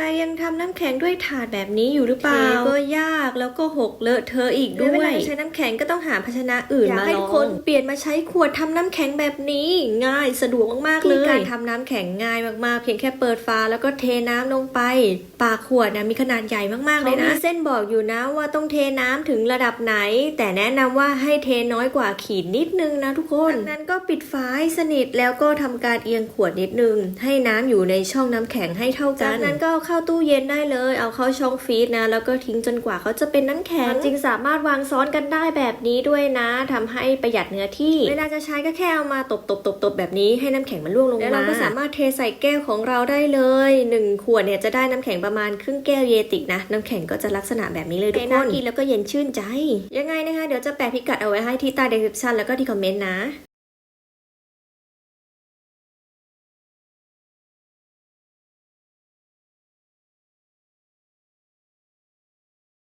ใครยังทำน้ำแข็งด้วยถาดแบบนี้อยู่หรือเปล่าก็ยากแล้วก็หกเลอะเทอะอีกด้วยเวลาใช้น้ำแข็งก็ต้องหาภาชนะอื่นอยากมาให้ลทุอกงคนเปลี่ยนมาใช้ขวดทำน้ำแข็งแบบนี้ง่ายสะดวกมากๆเลยการทำน้ำแข็งง่ายมากๆ เพียงแค่เปิดฝาแล้วก็เทน้ำลงไป ปากขวดนะมีขนาดใหญ่มากๆเลยนะเส้นบอกอยู่นะว่าต้องเทน้ำถึงระดับไหน แต่แนะนำว่าให้เทน้อยกว่าขีดนิดนึงนะทุกคนจากนั้นก็ปิดฝาให้สนิทแล้วก็ทำการเอียงขวดนิดนึง ให้น้ำอยู่ในช่องน้ำแข็งให้เท่ากันจากนั้นก็เอาเข้าตู้เย็นได้เลย เอาเข้าช่องฟรีซนะ แล้วก็ทิ้งจนกว่าเขาจะเป็นน้ำแข็งจริงสามารถวางซ้อนกันได้แบบนี้ด้วยนะทำให้ประหยัดเนื้อที่ เวลาจะใช้ก็แค่เอามาตบตบตบตบแบบนี้ให้น้ำแข็งมันร่วงลงมา แล้วเราก็สามารถเทใส่แก้วของเราได้เลยหนึ่งขวดเนี่ยจะได้น้ำแข็งประมาณครึ่งแก้วเยติกนะ น้ำแข็งก็จะลักษณะแบบนี้เลยทุกคนกินแล้วก็เย็นชื่นใจ ยังไงนะคะเดี๋ยวจะแปะพิกัดเอาไว้ให้ที่ใต้ description แล้วก็ที่คอมเมนต์นะ